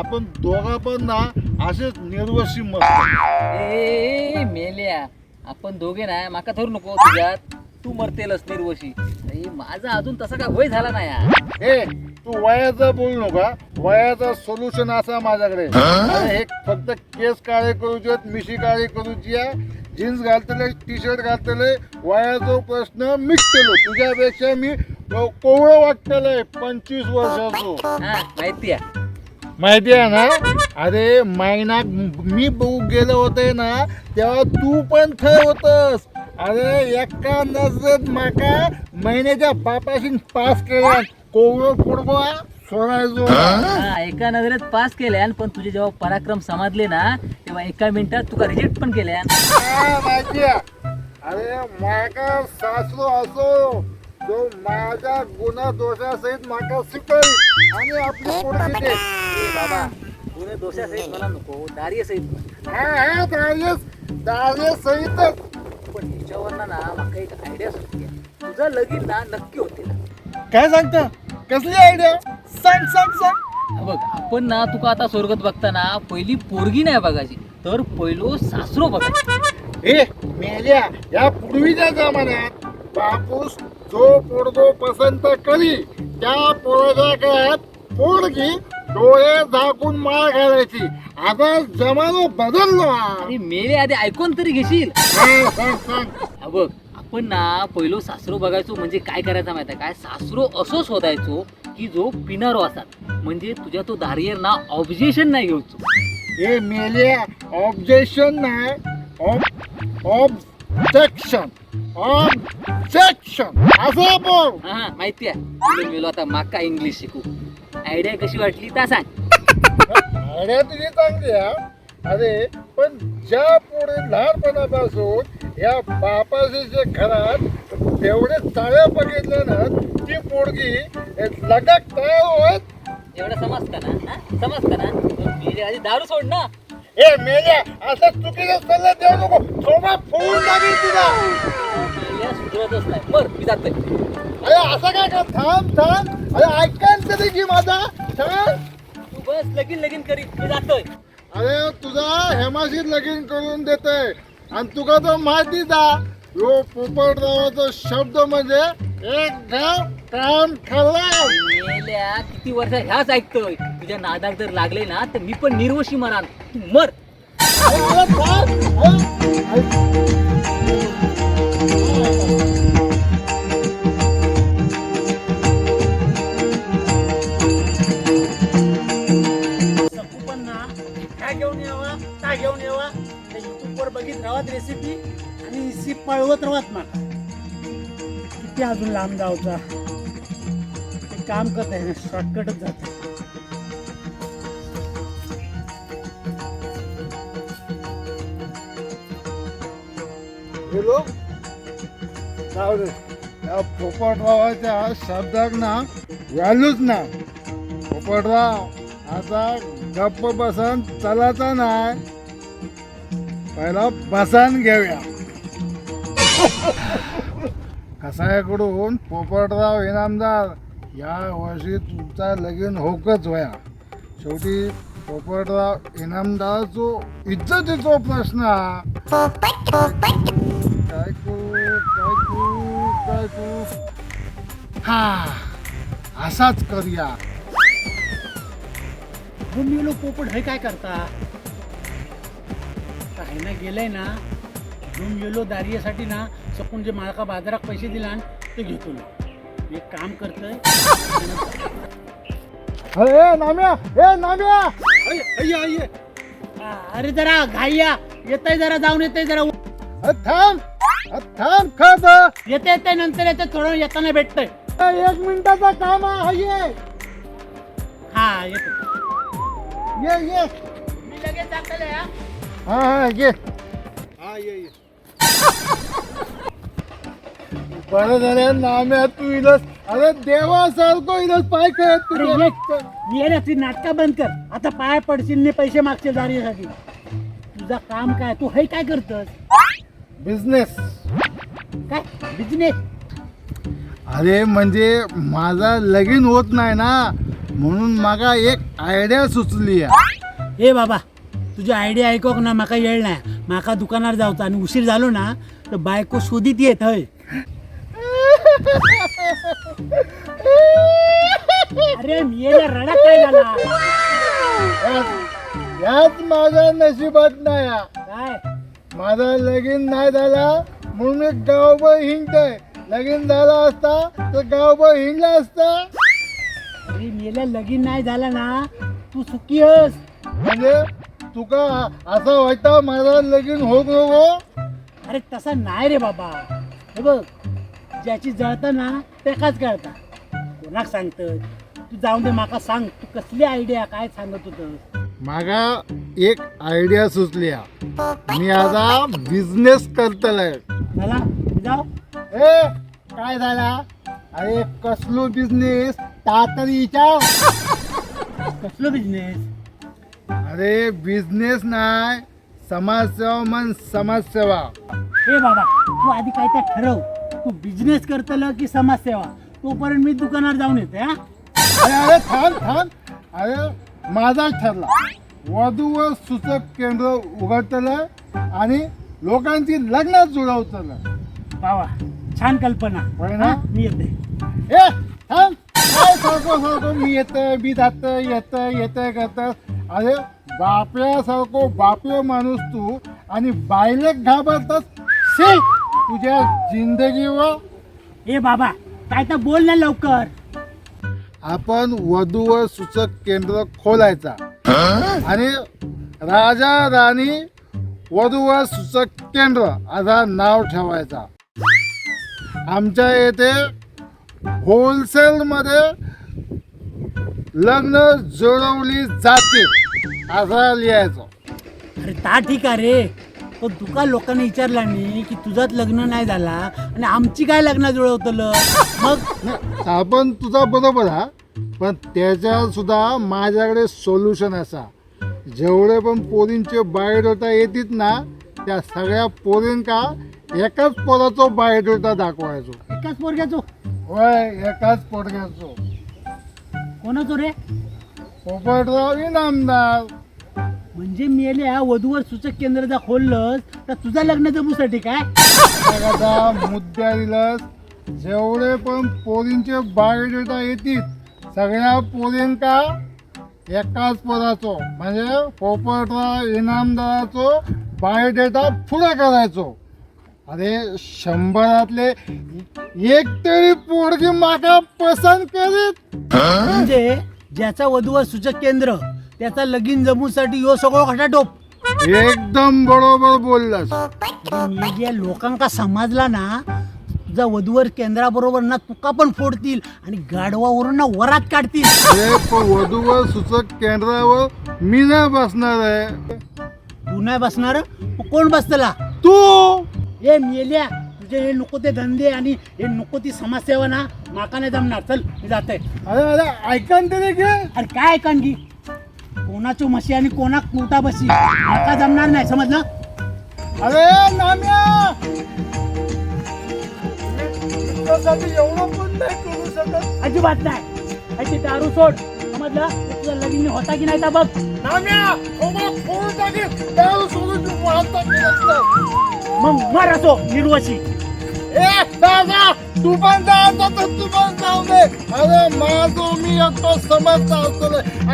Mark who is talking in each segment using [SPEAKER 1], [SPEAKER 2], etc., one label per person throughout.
[SPEAKER 1] पण दोघा पण ना असेच निर्वशी मस्त.
[SPEAKER 2] ए मेल्या. आपण दोघे ना माका धरू नको तुझ्यात. तू मरतेलच निर्वशी. अरे, माझा अजून तसा काय वय झाला नाही यार.
[SPEAKER 1] ए तू वयाचं बोलू नका. वयाचं सोल्युशन असा माझ्याकडे. अरे हे फक्त केस काळे करूचे मिशी काळी करूची आहे जीन्स घालतले टी शर्ट घालतले वयाचा प्रश्न मिटतेलो. तुझ्यापेक्षा मी कोवळं वाटतलंय पंचवीस वर्षाचो.
[SPEAKER 2] हा माहिती आहे.
[SPEAKER 1] माहिती आहे ना? अरे महिना मी बघू गेलो होते ना तेव्हा तू पण थय होतस. अरे एका नजरेत माका महिन्याच्या बापाशी पास केला. कोवळं सोडायचो
[SPEAKER 2] हा, एका नजरेत पास केल्यान पण तुझे जेव्हा पराक्रम समजले ना तेव्हा एका मिनिटात तुका रिजेक्ट पण केल्यान.
[SPEAKER 1] माहिती आहे अरे माका सासरो असो जो माझ्या गुन्हा दोषासहित माका शिकवली आणि आपली पुढची दे.
[SPEAKER 2] बाबा दोषासहित मला नको दारिय सहित
[SPEAKER 1] हा हा दारेस दारेस सहितच
[SPEAKER 2] पण ह्याच्यावर ना माका एक आयडिया सुचली. तुझं लगीन ना नक्की होते
[SPEAKER 1] काय सांगता? कसली आयडिया सांग सांग सांग.
[SPEAKER 2] हा बघ आपण ना तुका आता स्वर्गात बघताना पहिली पोरगी नाही बघायची तर पहिलो सासरो बघायची.
[SPEAKER 1] ए मेल्या या पूर्वीच्या जमान्यात बापूस जो पोरगो पसंत करी त्या पोराच्या काळात पोरगी डोळे झाकून माळ घालायची. आता जमानो बदललो हा.
[SPEAKER 2] अरे मेले आधी ऐकून तरी घेशील.
[SPEAKER 1] सांग सांग सांग
[SPEAKER 2] हा बघ आपण ना पहिलो सासरो बघायचो म्हणजे काय करायचं माहिती काय सासरो असो शोधायचो की जो पिणारो असतात म्हणजे तुझ्या तो दारियर ना ऑब्जेक्शन नाही घेऊचो
[SPEAKER 1] ए मेल्या ऑब्जेक्शन नाही. ऑब्जेक्शन ऑब्जेक्शन असं बोल
[SPEAKER 2] हा हा, माहिती आहे. मेलो आता माका इंग्लिश शिकू. आयडिया कशी वाटली ता सांग.
[SPEAKER 1] आयडिया तुझी चांगली आहे अरे पण ज्या पुढे लहानपणापासून या बापाचे जे घरात तेवढे चाळ्या बघितल्या ना ती पोरगी लगत तयार होत.
[SPEAKER 2] एवढं समजतं ना हा? समजतं ना? मेले आधी दारू सोड ना
[SPEAKER 1] ए मेल्या असं चुकीचा सल्ला देऊ नको. थोडा फोडून लागेल तुला.
[SPEAKER 2] सुधरतच नाही मर मी जातोय
[SPEAKER 1] अरे असं काय का थांब थांब. अरे ऐकायला तरी की माझा? थांब.
[SPEAKER 2] तू बस लगीन लगीन करी मी जातोय.
[SPEAKER 1] अरे तुझा हेमाशीत लगीन करून देते. आणि तुका तर माहितीच आहे यो पोपटरावाचा शब्द म्हणजे एक गाव काम खल्ला
[SPEAKER 2] मेल्या किती वर्ष ह्याच ऐकतोय. तुझ्या नादाक जर लागले ना तर मी पण निर्वशी मरान. तू मर.
[SPEAKER 3] सकू पण ना काय घेऊन यावा काय घेऊन यावा त्या युट्यूबवर बघित राहत रेसिपी आणि सी पळवत राहत माका. किती अजून लांब जावचा ते काम करत आहे ना शॉर्टकटच जात
[SPEAKER 1] गेलो जाऊ दे. या पोपटरावाच्या शब्दाक ना व्हॅल्यूच ना. पोपटराव आता गप्प बसन चलाचा नाही पहिला बसन घेऊया. कसायाकडून पोपटराव इनामदार या वर्षी तुमचा लगीन होकच वया शेवटी पोपटराव इनामदाराचो इज्जतीचो प्रश्न हा. काय करू काय करू काय करू? हा असाच करूया.
[SPEAKER 3] मी लोक पोपट हे काय करता? काय ना गेलंय ना घेऊन गेलो दारियासाठी ना सकून जे मालका बाजारात पैसे दिला ते घेतो ना एक काम करतोय.
[SPEAKER 1] अरे नाम्या ए नाम्या! अय.
[SPEAKER 3] हा, अरे जरा घाईया. येतय जरा जाऊन येतय जरा.
[SPEAKER 1] थांब थांब खत
[SPEAKER 3] येते येते नंतर येते थोडं येताना भेटतंय.
[SPEAKER 1] एक मिनिटाचा काम आहे. ये
[SPEAKER 3] हा येतो
[SPEAKER 1] ये ये.
[SPEAKER 3] मी लगेच जातले हा
[SPEAKER 1] हा ये. हा ये ये. बरं झालं नाम्या तू इलस. अरे देवासारखं इलस. पाय खेळत
[SPEAKER 3] अरे
[SPEAKER 1] तुझ्या.
[SPEAKER 3] ये ती नाटका बंद कर. आता पाय पडशील ने पैसे मागचे दारीसाठी तुझं काम काय? तू हे काय करतस?
[SPEAKER 1] बिझनेस
[SPEAKER 3] काय? बिझनेस
[SPEAKER 1] अरे म्हणजे माझा लगीन होत नाही ना. म्हणून माका एक आयडिया सुचली.
[SPEAKER 3] ए बाबा तुझी आयडिया ऐकूक ना माका येळ नाही. माका दुकानार जावचा आणि उशीर झालो ना तर बायको शोधित येत हय. अरे मी रडा काय झाला.
[SPEAKER 1] याच- माझ्या नशिबात नाही हा.
[SPEAKER 3] काय?
[SPEAKER 1] माझा लगीन नाही झाला म्हणून मी गावभर हिंडतोय. लगीन झाला असता तर गावभर हिंडला असता.
[SPEAKER 3] अरे मेल्या लगीन नाही झाला ना तू सुखी हस
[SPEAKER 1] म्हणजे तुका असं वाटतं माझा लगीन होत नको
[SPEAKER 3] अरे तसा नाही रे बाबा. हे बघ ज्याची जळतं ना त्याकाच कळता कोणाक सांगत? तू जाऊन दे माका सांग तू कसली आयडिया काय सांगत होत
[SPEAKER 1] मागा एक आयडिया सुचली हा. मी आता बिझनेस करतलंय.
[SPEAKER 3] मला जाऊ.
[SPEAKER 1] ए काय झाला? अरे कसलो बिझनेस विचार.
[SPEAKER 3] कसलो बिझनेस
[SPEAKER 1] अरे बिझनेस नाही समाजसेवा मन समाजसेवा.
[SPEAKER 3] हे बाबा तू आधी काय त्या ठरव. तू बिझनेस करतल की समाजसेवा? तोपर्यंत मी दुकानावर जाऊन येते हा?
[SPEAKER 1] अरे अरे थांब थांब. अरे माझा ठरला. वधू व सूचक केंद्र उघडतलं आणि लोकांची लग्न जुळवतलं.
[SPEAKER 3] बाबा छान कल्पना.
[SPEAKER 1] होय ना?
[SPEAKER 3] हा, मी येते.
[SPEAKER 1] ए थांब. काय सारखं सारखं मी येतं मी जात येतं येतं करत. अरे बाप्यासारखो बाप्यो माणूस तू आणि बायले घाबरतात से तुझ्या जिंदगीवर?
[SPEAKER 3] ए बाबा काय तर बोल ना लवकर.
[SPEAKER 1] आपण वधू व सूचक केंद्र खोलायचा. आणि राजा राणी वधू व सूचक केंद्र असा नाव ठेवायचा. आमच्या येथे होलसेल मध्ये लग्न जुळवली जाते असा लिहायचं.
[SPEAKER 3] अरे ता ठीक आहे रे. पण तुका लोकांनी विचारला नाही की तुझंच लग्न नाही झाला आणि आमची काय लग्न जुळवतलं मग?
[SPEAKER 1] नाही, आपण तुझा बरोबर हा. पण त्याच्यात सुद्धा माझ्याकडे सोल्युशन असा. जेवढे पण पोरींचे बायोडेटा येतात ना त्या सगळ्या पोरींका एकाच पोराचो बायोडेटा दाखवायचो.
[SPEAKER 3] एकाच पोरग्याचो?
[SPEAKER 1] होय एकाच पोरग्याचो.
[SPEAKER 3] कोणाचो रे?
[SPEAKER 1] पोपटराव इनामदार
[SPEAKER 3] म्हणजे मेल्या वधूवर सूचक केंद्र जर खोललंस तर तुझं लग्न जमूसाठी काय?
[SPEAKER 1] एखादा मुद्द्या दिलंस. जेवढे पण पोरींचे बायोडेटा येतील सगळ्या पोरींका एकाच पोराचो म्हणजे पोपटराव इनामदाराचो बायोडेटा पुढे करायचो. अरे शंभरातले एक तरी पोरगी माका पसंत करीत.
[SPEAKER 3] म्हणजे ज्याचा वधूवर सूचक केंद्र त्याचा लगीन जमूसाठी यो सगळं टोप?
[SPEAKER 1] एकदम बरोबर बोललास.
[SPEAKER 3] मी या लोकांका समजला ना तुझा वधूवर केंद्राबरोबर ना तुका पण फोडतील आणि गाढवावरून ना वरात काढतील.
[SPEAKER 1] वधूवर सूचक केंद्रावर मी नाही बसणार आहे.
[SPEAKER 3] तू नाही बसणार? मग कोण बसतला?
[SPEAKER 1] तू!
[SPEAKER 3] ए मेल्या तुझे हे नको ते धंदे आणि हे नको ती समाजसेवा ना माका नाही जमणार. चल मी जाते
[SPEAKER 1] अरे अरे ऐकन तरी घे
[SPEAKER 3] अरे काय कानगी कोणाचो म्हशी आणि कोणाक मोठा बशी? आता जमणार नाही समजलं?
[SPEAKER 1] अरे नाम्या! तुझ्यासाठी एवढं पण नाही करू शकत.
[SPEAKER 3] अजिबात नाही. दारू सोड समजलं? तुझं लगीन होता की नाही तर बघ.
[SPEAKER 1] नाम्या! हो थोडा टाकेल दारू सोडून तू
[SPEAKER 3] मग मर असो निर्वशी.
[SPEAKER 1] ए दादा! तू पण जायचं तर तू पण जाऊ दे अरे माझो मी एकतो समजता असतो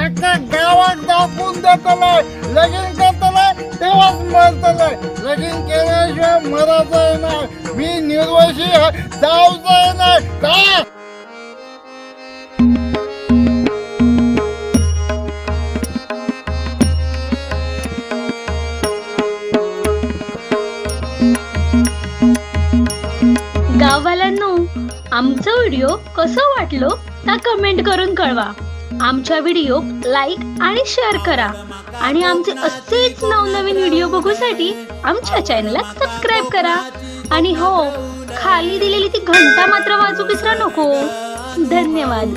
[SPEAKER 1] अख्खा गावात दाखवून देतलाय लगीन करतलाय तेव्हाच मरतलाय लगीन केल्याशिवाय मरायचं नाही. मी निर्वशी जाऊचंय नाही. का
[SPEAKER 4] गाववाल्यांनो आमचं व्हिडिओ कसं वाटलो ता कमेंट करून कळवा. आमच्या व्हिडिओ लाईक आणि शेअर करा. आणि आमचे असेच नवनवीन व्हिडिओ बघूसाठी आमच्या चॅनलला सबस्क्राईब करा. आणि हो खाली दिलेली ती घंटा मात्र वाजू विसरा नको. धन्यवाद.